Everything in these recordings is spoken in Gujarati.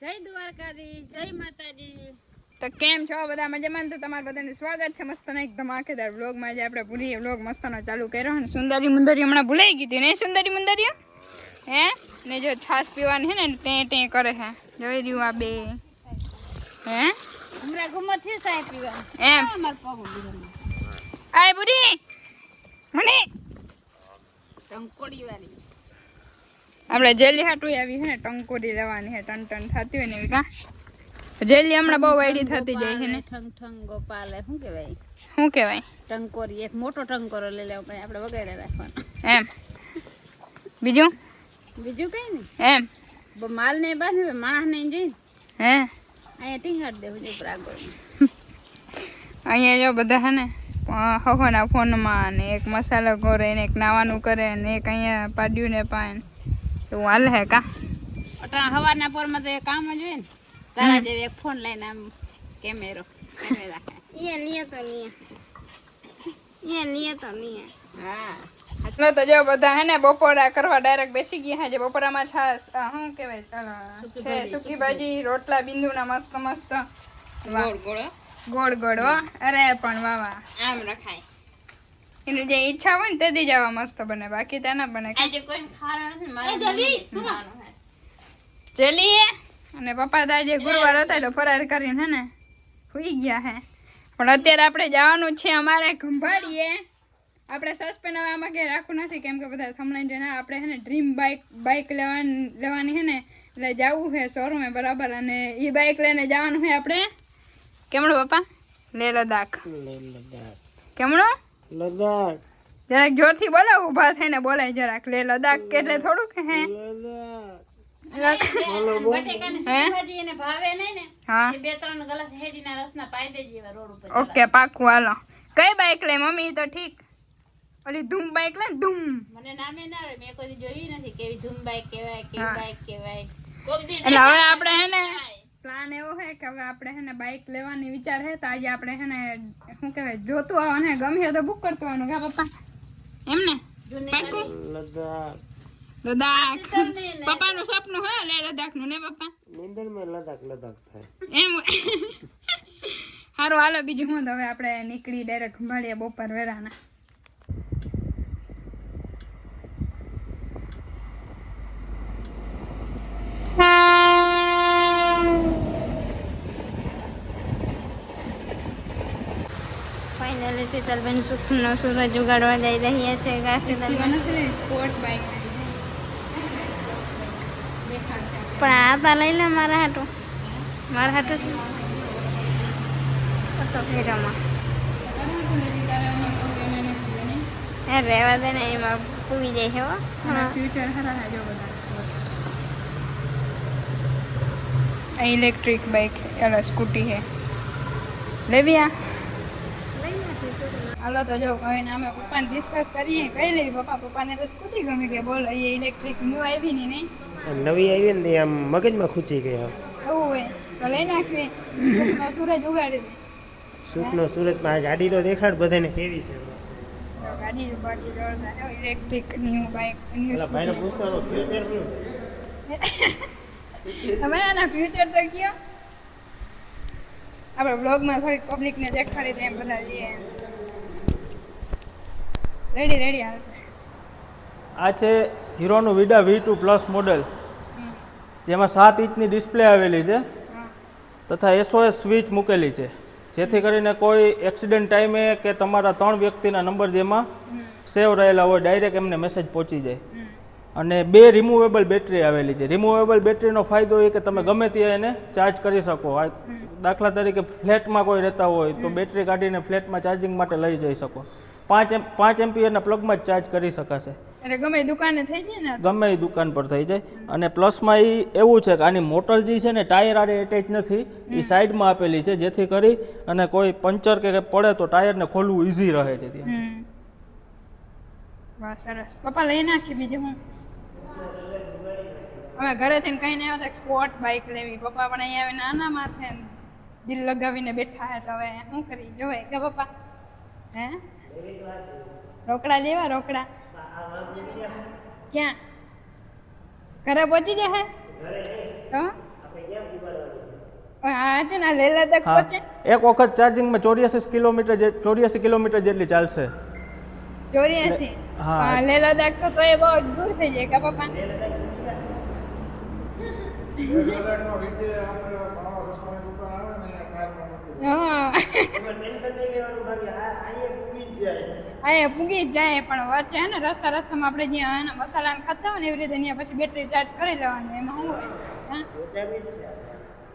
જય દ્વારકાધીશ જય માતાજી. તો કેમ છો બધા મજામાં? તો તમારા બધાનું સ્વાગત છે મસ્તનો એક ધમાકેદાર વ્લોગમાં. જે આપણે ભૂલીએ વ્લોગ મસ્તનો ચાલુ કર્યો અને સુંદરી મુંદરી હમણાં ભૂલાઈ ગઈ હતી ને સુંદરી મુંદરીઓ? હે? ને જો છાશ પીવાની છે ને તે તે કરે છે. જોઈ રહ્યું આ બે. હે? હમણાં ગુમત છે સાહેબ પીવા એમ. અમાર પગ આય બુડી મને. ટંકોડી વાળી આપણે જેલી હાટું આવી છે ને ટંકોરી લેવાની છે ટન ટન થતી હોય ને એવી કા? જેલી હમણાં બહુ વાયડી થતી જાય છે ને. ઠંગ ઠંગ ગોપાલ શું કહેવાય? શું કહેવાય? ટંકોરી એક મોટો ટંકોરો લઈ લેવો પછી આપણે વગેરે રાખવાનો. એમ. બીજું? બીજું કઈ નહીં. એમ. માલ ને બાંધી માણસ ને જોઈ હે? અહીંયા ટીહાડ દેવું જોઈએ આગળ અહીંયા જો બધા હે ને હવાના ફોનમાં ને એક મસાલો કરે ને એક નાવાનું કરે ને એક અહીંયા પાડ્યું ને પાય એવું હાલ હે કા? અટાણા હવારના પોરમાં તો કામ જ હોય ને તારા જેવી એક ફોન લઈને આમ કેમેરો કેમેરા. અહીંયા નિયતો નિયત અહીંયા નિયતો નિયત હા. તો જો બધા હે ને બપોરા કરવા ડાયરેક્ટ બેસી ગયા છે બપોરામાં છાસ શું કહેવાય ચાલો, છે સૂકી ભાજી. રોટલા બિંદુના મસ્ત મસ્ત. વાહ. ગોળ ગોળ ગોળ ગોળ અરે પણ વાવા વાહ. આમ રખાય. એની જે ઈચ્છા હોય ને તે દી જવા મસ્ત બને. બાકી ત્યાં ના બને. આજે કોઈ ખાવાનું નથી મારે ખાવાનું હે. ચલીએ અને પપ્પા તો આજે ગુરુવાર હતા તો ફરાર કરીને હે ને સુઈ ગયા હે. પણ અત્યારે આપણે જવાનું છે અમારે ખંભાળીએ આપણે સસ્પેન્ડ હવે આમાં કે રાખવું નથી કેમ કે બધા થમણાઈ જોઈને આપણે હે ને ડ્રીમ બાઇક બાઇક લેવાની લેવાની છે ને એટલે જવું છે શોરૂમે બરાબર. અને એ બાઇક લઈને જવાનું છે આપણે. કેમણો પપ્પા? લે લદાખ કેમણું? લદાખ જરાક જોરથી બોલો ઊભા થઈને બોલાય જરાક. લે લદાખ કે એટલે થોડુંક હે? બટેકાની સુકી એને ભાવે નહીં ને? હા. એ બે ત્રણ ગ્લાસ હેડીના રસના પાઈ દેજે એવા રોડ ઉપર ઓકે પાકું હાલો. કઈ બાઈક લે મમ્મી? તો ઠીક. ઓલી ધૂમ બાઈક લે ને ધૂમ. મને નામે ના આવે મેં કોઈ જોયું નથી કેવી ધૂમ બાઈક કેવાય કેવી. બાઈક કેવાય એટલે હવે આપણે હે ને પ્લાન એવો છે કે હવે આપણે હે ને બાઇક લેવાની વિચાર છે તો આજે આપણે હે ને શું કહેવાય જોતું આવવાનું હે ગમે તો બુક કરતું આવવાનું કા પપ્પા? એમ ને? પાકું લદાખ લદાખ ગાડી ને પપ્પાનું સપનું હે લે લદાખનું ને પપ્પા? નિંદરમાં લદાખ લદાખ થાય. એમ. સારું હાલો બીજું હું તો હવે આપણે નીકળી ડાયરેક્ટ ખંભાળીએ બપોર વેરાના. ફાઇનલી શીતલબેન સુખનો સૂરજ ઉગાડવા જઈ રહ્યા છે કા શીતલબેન પણ આ તા લઈ લે મારા હાટું. મારા હાટું સફેરામાં. રહેવા દે ને એમાં પૂવી જાય છે ફ્યુચર ખરા જો બધા. સ્કૂટી છે. લેવી આ? હાલો તો જો હવે અમે પપ્પાને ડિસ્કસ કરીએ કઈ લેવી? પપ્પા પપ્પાને તો સ્કૂટી ગમે કે બોલો એ ઇલેક્ટ્રિક ન્યુ આવી ને નહીં? નવી આવી ને આમ મગજમાં ખૂચી ગઈ આમ એવું હોય? તો લઈ નાખવી. સૂરજ ઉગાડી દે. સુખનો સુરતમાં આ ગાડી તો દેખાડ બધાને કેવી છે. ગાડી બાકી જોરદાર ઇલેક્ટ્રિક ન્યુ બાઇક ન્યુ ભાઈને પૂછવાનો ફ્યુચર શું? તમે આના ફ્યુચર તો કયો? આપણે બ્લોગમાં થોડીક પબ્લિકને દેખાડી દે એમ બધા જઈએ. રેડી રેડી હાલશે આ છે હીરોનું Vida V two plus model. જેમાં સાત ઇંચની ડિસ્પ્લે આવેલી છે. તથા એસઓએસ સ્વિચ મૂકેલી છે. જેથી કરીને કોઈ એક્સિડન્ટ ટાઈમે કે તમારા ત્રણ વ્યક્તિના નંબર જેમાં સેવ રહેલા હોય ડાયરેક્ટ એમને મેસેજ પહોંચી જાય. અને બે રિમૂવેબલ બેટરી આવેલી છે. રિમૂવેબલ બેટરીનો ફાયદો એ કે તમે ગમે ત્યાં એને ચાર્જ કરી શકો. દાખલા તરીકે ફ્લેટમાં કોઈ રહેતા હોય તો બેટરી કાઢીને ફ્લેટમાં ચાર્જિંગ માટે લઈ જઈ શકો. પાંચ એમ પાંચ એમ્પિયરના પ્લગમાં જ ચાર્જ કરી શકાશે. એટલે ગમે દુકાને થઈ જાય ને? ગમે એ દુકાન પર થઈ જાય. અને પ્લસમાં એ એવું છે કે આની મોટર જે છે ને ટાયર આડે એટેચ નથી. એ સાઈડમાં આપેલી છે જેથી કરી અને કોઈ પંચર કે પડે તો ટાયરને ખોલવું ઈઝી રહે છે ત્યાં. વાહ સરસ. પપ્પા લઈ નાખી બીજું હું? હવે ઘરે થઈને કઈ નહીં આવતા સ્પોર્ટ બાઇક લેવી. પપ્પા પણ અહીંયા આવીને નાના છે ને દિલ લગાવીને બેઠા હે તો હવે શું કરી? જોવે કે પપ્પા? હે? રોકડા લેવા રોકડા. ક્યાં? ઘરે પહોંચી જશે એક વખત ચાર્જિંગમાં ચોર્યાસી કિલોમીટર ચોર્યાસી કિલોમીટર જેટલી ચાલશે. ચોર્યાસી? હા. લેહ લદ્દાખ તો તો એ બહુ દૂર થઈ જાય કે પપ્પા? હા. ટેન્શન નહીં લેવાનું ભાભી આ આ પૂરી જ જાય. હા એ પૂગી જ જાય પણ વચ્ચે હે ને રસ્તા રસ્તામાં આપણે જ્યાં એના મસાલા ખાતા હોય ને એવી રીતે ત્યાં પછી બેટરી ચાર્જ કરી લેવાની એમાં શું હોય?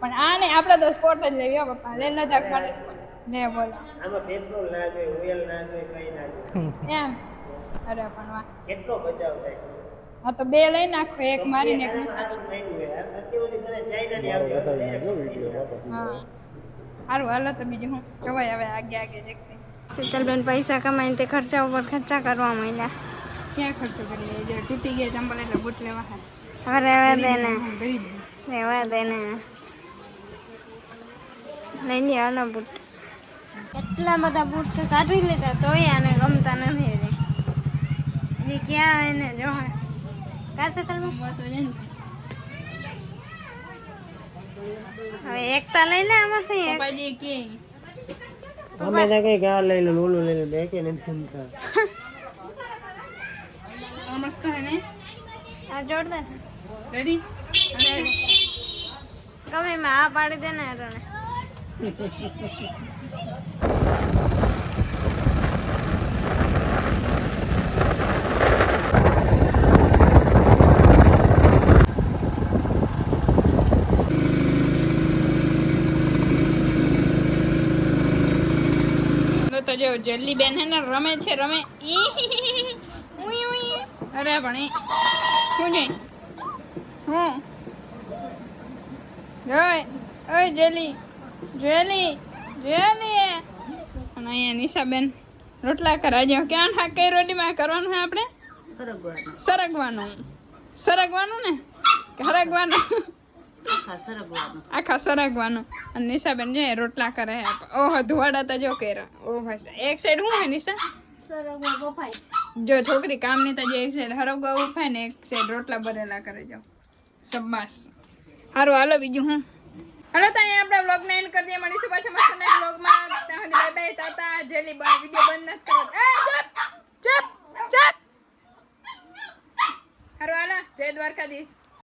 પણ આ ને આપણે. તો સ્પોટ જ લેવી પપ્પા. લેહ લદ્દાખ માટે સ્પોટ લે બોલો. આમાં પેટ્રોલ ના જોઈએ ઓઇલ ના જોઈએ કઈ ના જોઈએ એમ. અરે પણ વાહ. કેટલો બચાવ થાય? હા તો બે લઈ નાખો એક મારીને એક હા સારું હાલો તો બીજું હું જોવાય હવે આગે આગે દેખતે શીતલબેન પૈસા કમાઈને તે ખર્ચા ઉપર ખર્ચા કરવા માંડ્યા. ક્યાં ખર્ચો કરી લે? જે તૂટી ગયા ચંપલ એટલે બૂટ લેવા હા હવે રહેવા દે ને રહેવા દે ને. લઈ લે આનો બૂટ. એટલા બધા બૂટ તો કાઢી લીધા તોય આને ગમતા નથી રે એ ક્યાં એને જો હવે એકતા લઈ લે આમાંથી પપ્પાજી કે. અમે તો કઈ ગા લઈ લો ઓલું લઈ લો બે કે નથી ગમતા આ મસ્ત હે ને? આ જોરદાર. રેડી ગમે આ પાડી દે ને જો જલ્દી બેન હે ને રમે છે રમે. અરે પણ શું છે? હું? જોય ઓય જેલી. જેલી જેલી અને અહીંયા નિશાબેન રોટલા કરવા જો ક્યાં હા કઈ રોટીમાં કરવાનું છે આપણે? સરગવાનું. સરગવાનું. ને? સરગવાનું આખા સરગવાનું. અને નિશાબેન જે રોટલા કરે ઓહો ધુવાડા તો જો કેરા ઓ ભાઈ એક સાઈડ હું હે નિશા? જો છોકરી કામની તો જો એક સાઈડ હરગવા ઉફાય ને એક સાઈડ રોટલા ભરેલા કરે જો. શબ્બાસ સારું હાલો બીજું હું. હાલો તો અહીંયા આપણે વ્લોગ એન્ડ કરી દઈએ. મળીશું પાછા મસ્ત નેક્સ્ટ વ્લોગમાં ત્યાં સુધી બાય બાય તાતા જેલી વીડિયો બંધ નથી કરો એ ચૂપ ચૂપ ચૂપ. હારું હાલો. જય દ્વારકાધીશ.